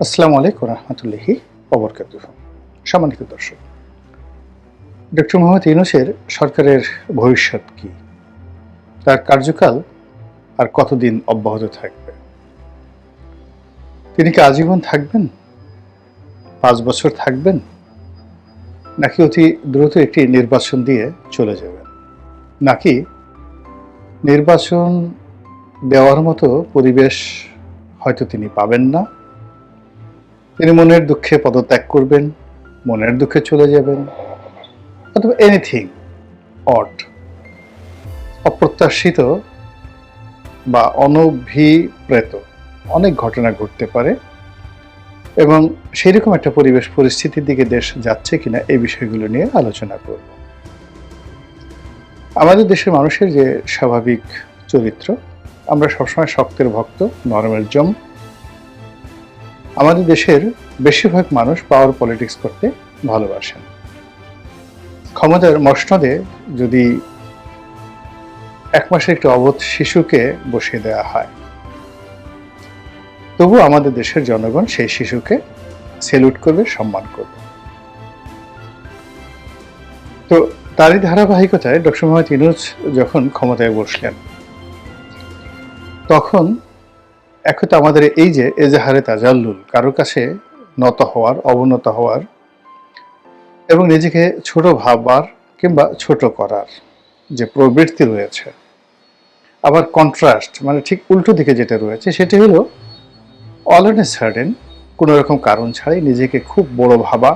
আসসালামু আলাইকুম রহমতুল্লাহি অবরকাত সম্মানিত দর্শক, ডক্টর মোহাম্মদ ইউনুসের সরকারের ভবিষ্যৎ কি? তার কার্যকাল আর কতদিন অব্যাহত থাকবে? তিনি কি আজীবন থাকবেন? পাঁচ বছর থাকবেন? নাকি অতি দ্রুত একটি নির্বাচন দিয়ে চলে যাবেন? নাকি নির্বাচন দেওয়ার মতো পরিবেশ হয়তো তিনি পাবেন না? তিনি মনের দুঃখে পদত্যাগ করবেন, মনের দুঃখে চলে যাবেন, অথবা এনিথিং অট অপ্রত্যাশিত বা অনভিপ্রেত অনেক ঘটনা ঘটতে পারে এবং সেরকম একটা পরিবেশ পরিস্থিতির দিকে দেশ যাচ্ছে কিনা এই বিষয়গুলো নিয়ে আলোচনা করব। আমাদের দেশের মানুষের যে স্বাভাবিক চরিত্র, আমরা সবসময় শক্তের ভক্ত নরমের জম আমাদের দেশের বেশিরভাগ মানুষ পাওয়ার পলিটিক্স করতে ভালোবাসেন। ক্ষমতার মসনদে যদি এক মাসের একটি অবধ শিশুকে বসিয়ে দেওয়া হয় তবু আমাদের দেশের জনগণ সেই শিশুকে সেলুট করবে, সম্মান করবে। তো তারই ধারাবাহিকতায় ডক্টর মোহাম্মদ ইনুজ যখন ক্ষমতায় বসলেন, তখন এখন তো আমাদের এই যে এজাহারে তাজাল্লুল, কারোর কাছে নত হওয়ার, অবনত হওয়ার এবং নিজেকে ছোট ভাববার কিংবা ছোট করার যে প্রবৃত্তি রয়েছে, আবার কন্ট্রাস্ট মানে ঠিক উল্টো দিকে যেটা রয়েছে, সেটি হলো অল এন এ সার্ডেন কোনো রকম কারণ ছাড়াই নিজেকে খুব বড় ভাবা,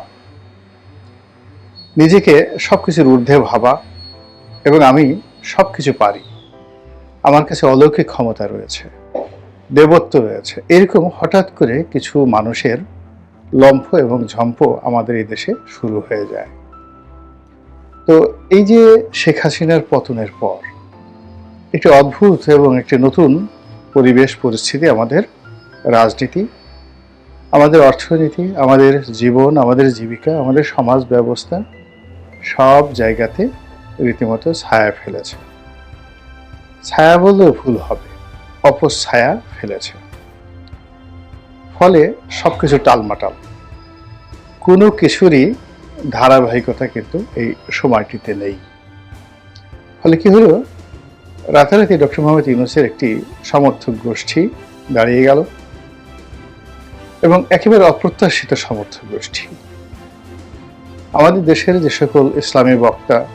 নিজেকে সব কিছুর ঊর্ধ্বে ভাবা এবং আমি সব কিছু পারি। আমার কাছে অলৌকিক ক্ষমতা রয়েছে। দেবত্ব রয়েছে। এরকম হঠাৎ করে কিছু মানুষের লম্ফ এবং ঝম্প আমাদের এই দেশে শুরু হয়ে যায়। তো এই যে শেখ হাসিনার পতনের পর, একটি অদ্ভুত এবং একটি নতুন পরিবেশ পরিস্থিতি আমাদের রাজনীতি, আমাদের অর্থনীতি, আমাদের জীবন, আমাদের জীবিকা, আমাদের সমাজ ব্যবস্থা সব জায়গাতে রীতিমতো ছায়া ফেলেছে। ছায়া বললেও ভুল হবে। অপছায়া ফেলেছে। ফলে সবকিছু টালমাটাল। কোনো কিছুরই ধারাবাহিকতা কিন্তু এই সময়টিতে নেই। ফলে কি হলো? রাতারাতি ডক্টর মোহাম্মদ ইউনুসের একটি সমর্থক গোষ্ঠী দাঁড়িয়ে গেল এবং একেবারে অপ্রত্যাশিত সমর্থক গোষ্ঠী। আমাদের দেশের যে সকল ইসলামী বক্তা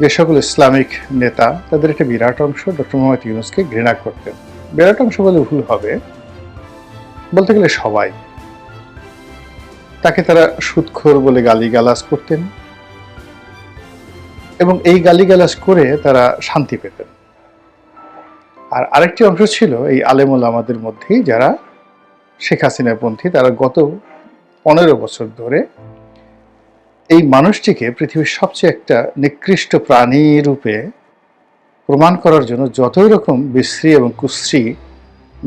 যে সকল ইসলামিক নেতা, তাদের একটা বিরাট অংশ ডক্টর মোহাম্মদ ইউনুসকে ঘৃণা করতেন। বিরাট অংশ বলে ভুল হবে, বলতে গেলে সবাই। তাকে তারা সুদখোর বলে গালিগালাজ করতেন এবং এই গালিগালাজ করে তারা শান্তি পেতেন। আর আরেকটি অংশ ছিল এই আলেমুল আমাদের মধ্যেই যারা শেখ হাসিনাপন্থী তারা গত পনেরো বছর ধরে এই মানুষটিকে পৃথিবীর সবচেয়ে একটা নিকৃষ্ট প্রাণী রূপে প্রমাণ করার জন্য যতই রকম বিশ্রী এবং কুশ্রী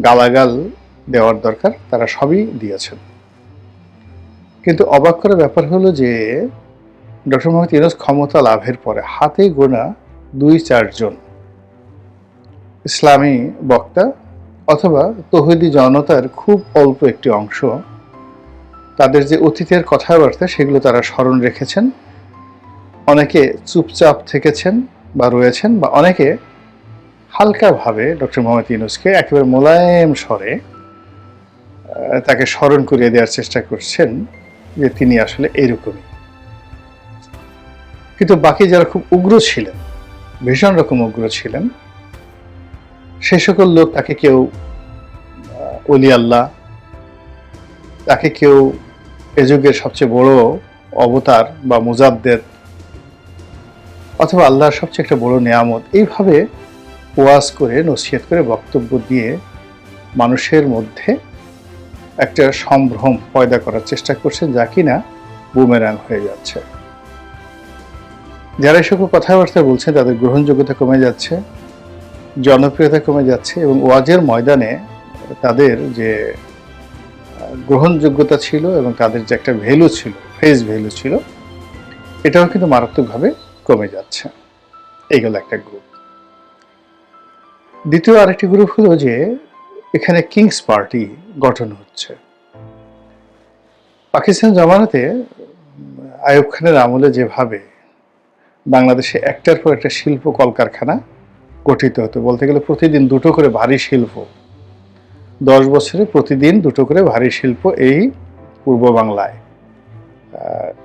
গালাগাল দেওয়ার দরকার, তারা সবই দিয়েছেন। কিন্তু অবাক করার ব্যাপার হলো যে, ডক্টর মোহাম্মদ ইউনুস ক্ষমতা লাভের পরে হাতে গোনা দুই চারজন ইসলামী বক্তা অথবা তহিদি জনতার খুব অল্প একটি অংশ তাদের যে অতীতের কথাবার্তা সেগুলো তারা স্মরণ রেখেছেন। অনেকে চুপচাপ থেকেছেন বা রয়েছেন বা অনেকে হালকাভাবে ডক্টর মোহাম্মদ ইউনুসকে একেবারে মোলায়েম স্বরে তাকে স্মরণ করিয়ে দেওয়ার চেষ্টা করছেন যে তিনি আসলে এইরকমই কিন্তু বাকি যারা খুব উগ্র ছিলেন, ভীষণ রকম উগ্র ছিলেন, সে সকল লোক তাকে কেউ অলি আল্লাহ, তাকে কেউ এ যুগের সবচেয়ে বড় অবতার বা মুজাদ্দের অথবা আল্লাহর সবচেয়ে একটা বড় নিয়ামত, এইভাবে ওয়াজ করে, নসিহত করে বক্তব্য দিয়ে মানুষের মধ্যে একটা সম্ভ্রম পয়দা করার চেষ্টা করছেন যা কিনা বুমেরাং হয়ে যাচ্ছে। যারা এসব কথাবার্তা বলছেন, তাদের গ্রহণযোগ্যতা কমে যাচ্ছে, জনপ্রিয়তা কমে যাচ্ছে এবং ওয়াজের ময়দানে তাদের যে গ্রহণযোগ্যতা ছিল এবং তাদের যে একটা ভ্যালু ছিল ফেস ভ্যালু ছিল এটাও কিন্তু মারাত্মকভাবে কমে যাচ্ছে। এইগুলো একটা গ্রুপ দ্বিতীয় আরেকটি গ্রুপ হলো যে এখানে কিংস পার্টি গঠন হচ্ছে। পাকিস্তান জমানাতে উম, আইয়ুব খানের আমলে যেভাবে বাংলাদেশে একটার পর একটা শিল্প কলকারখানা গঠিত হতো বলতে গেলে প্রতিদিন দুটো করে ভারী শিল্প দশ বছরে প্রতিদিন দুটো করে ভারী শিল্প এই পূর্ব বাংলায়।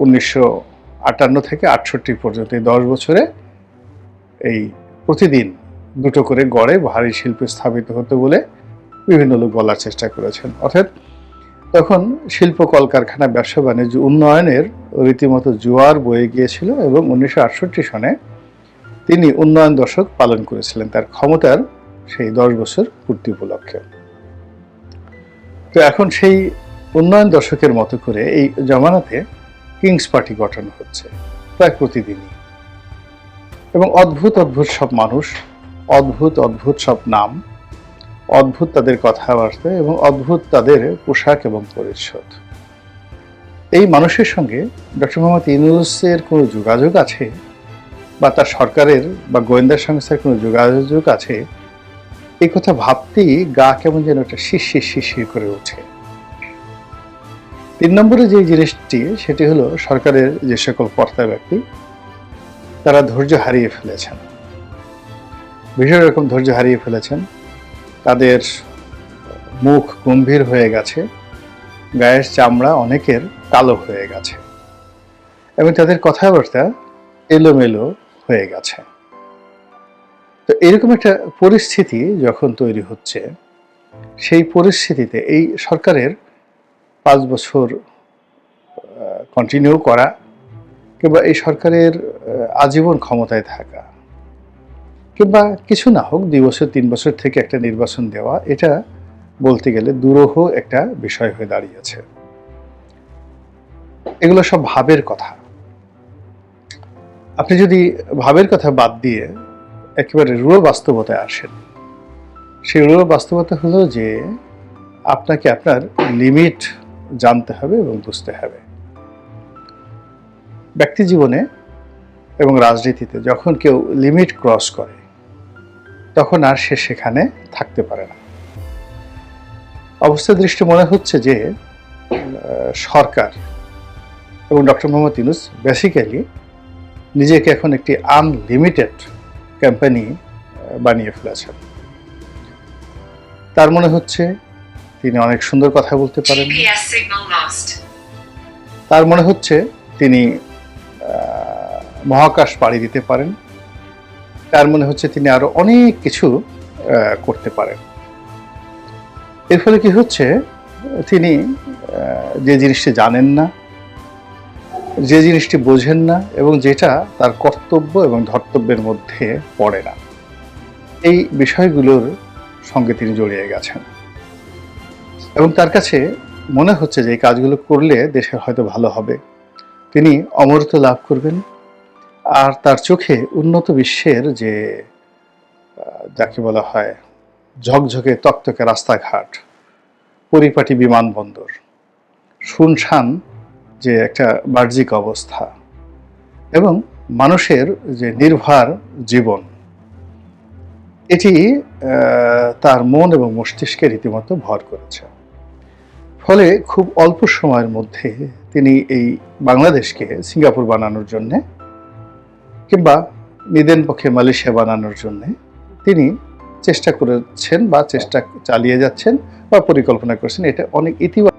উনিশশো আটান্ন থেকে আটষট্টি পর্যন্ত এই দশ বছরে এই প্রতিদিন দুটো করে গড়ে ভারী শিল্প স্থাপিত হতো বলে বিভিন্ন লোক বলার চেষ্টা করেছেন। অর্থাৎ তখন শিল্প কলকারখানা, ব্যবসা বাণিজ্য উন্নয়নের রীতিমতো জোয়ার বয়ে গিয়েছিল এবং উনিশশো আটষট্টি সনে তিনি উন্নয়ন দশক পালন করেছিলেন। তার ক্ষমতার সেই দশ বছর পূর্তি উপলক্ষে। তো এখন সেই উন্নয়ন দশকের মতো করে এই জমানাতে কিংস পার্টি গঠন হচ্ছে, প্রায় প্রতিদিনই। এবং অদ্ভুত অদ্ভুত সব মানুষ, অদ্ভুত অদ্ভুত সব নাম, অদ্ভুত তাদের কথাবার্তা এবং অদ্ভুত তাদের পোশাক এবং পরিচ্ছদ। এই মানুষের সঙ্গে ডক্টর মোহাম্মদ ইউনুসের কোনো যোগাযোগ আছে বা তার সরকারের বা গোয়েন্দা সংস্থার কোনো যোগাযোগ আছে এই কথা ভাবতেই গা কেমন যেন একটা শিরশির শিরশির করে ওঠে। তিন নম্বরে যে জিনিসটি, সেটি হলো সরকারের যে সকল কর্তা ব্যক্তি, তারা ধৈর্য হারিয়ে ফেলেছেন। ভীষণ রকম ধৈর্য হারিয়ে ফেলেছেন। তাদের মুখ গম্ভীর হয়ে গেছে, গায়ের চামড়া অনেকের কালো হয়ে গেছে, এবং তাদের কথাবার্তা এলোমেলো হয়ে গেছে। তো এরকম একটা পরিস্থিতি যখন তৈরি হচ্ছে, সেই পরিস্থিতিতে এই সরকারের পাঁচ বছর কন্টিনিউ করা কিংবা এই সরকারের আজীবন ক্ষমতায় থাকা কিংবা কিছু না হোক, দুই বছর, তিন বছর থেকে একটা নির্বাচন দেওয়া, এটা বলতে গেলে দুরূহ একটা বিষয় হয়ে দাঁড়িয়েছে এগুলো সব ভাবের কথা। আপনি যদি ভাবের কথা বাদ দিয়ে একেবারে রুড়ো বাস্তবতায় আসেন। সেই রুড়ো বাস্তবতা হলো যে, আপনাকে আপনার লিমিট জানতে হবে এবং বুঝতে হবে। ব্যক্তি জীবনে এবং রাজনীতিতে যখন কেউ লিমিট ক্রস করে, তখন আর সে সেখানে থাকতে পারে না। অবস্থা দৃষ্টি মনে হচ্ছে যে সরকার এবং ডক্টর মোহাম্মদ ইউনুস বেসিক্যালি নিজেকে এখন একটি আনলিমিটেড কোম্পানি বানিয়ে ফেলেছেন। তার মনে হচ্ছে তিনি অনেক সুন্দর কথা বলতে পারেন. তার মনে হচ্ছে তিনি মহাকাশ পাড়ি দিতে পারেন। তার মনে হচ্ছে তিনি আরও অনেক কিছু করতে পারেন। এর ফলে কি হচ্ছে? তিনি যে জিনিসটি জানেন না যে জিনিসটি বোঝেন না এবং যেটা তার কর্তব্য এবং ধর্তব্যের মধ্যে পড়ে না। এই বিষয়গুলোর সঙ্গে তিনি জড়িয়ে গেছেন। এবং তার কাছে মনে হচ্ছে যে এই কাজগুলো করলে দেশের হয়তো ভালো হবে। তিনি অমরত্ব লাভ করবেন। আর তার চোখে উন্নত বিশ্বের যে যাকে বলা হয় ঝকঝকে তকতকে রাস্তাঘাট, পরিপাটি বিমানবন্দর, শুনশান যে একটা বাহ্যিক অবস্থা এবং মানুষের যে নির্ভার জীবন, এটি তার মন এবং মস্তিষ্কে রীতিমতো ভর করেছে। ফলে খুব অল্প সময়ের মধ্যে তিনি এই বাংলাদেশকে সিঙ্গাপুর বানানোর জন্যে কিংবা নিদেন পক্ষে মালয়েশিয়া বানানোর জন্যে তিনি চেষ্টা করেছেন বা চেষ্টা চালিয়ে যাচ্ছেন বা পরিকল্পনা করছেন। এটা অনেক ইতিবাচক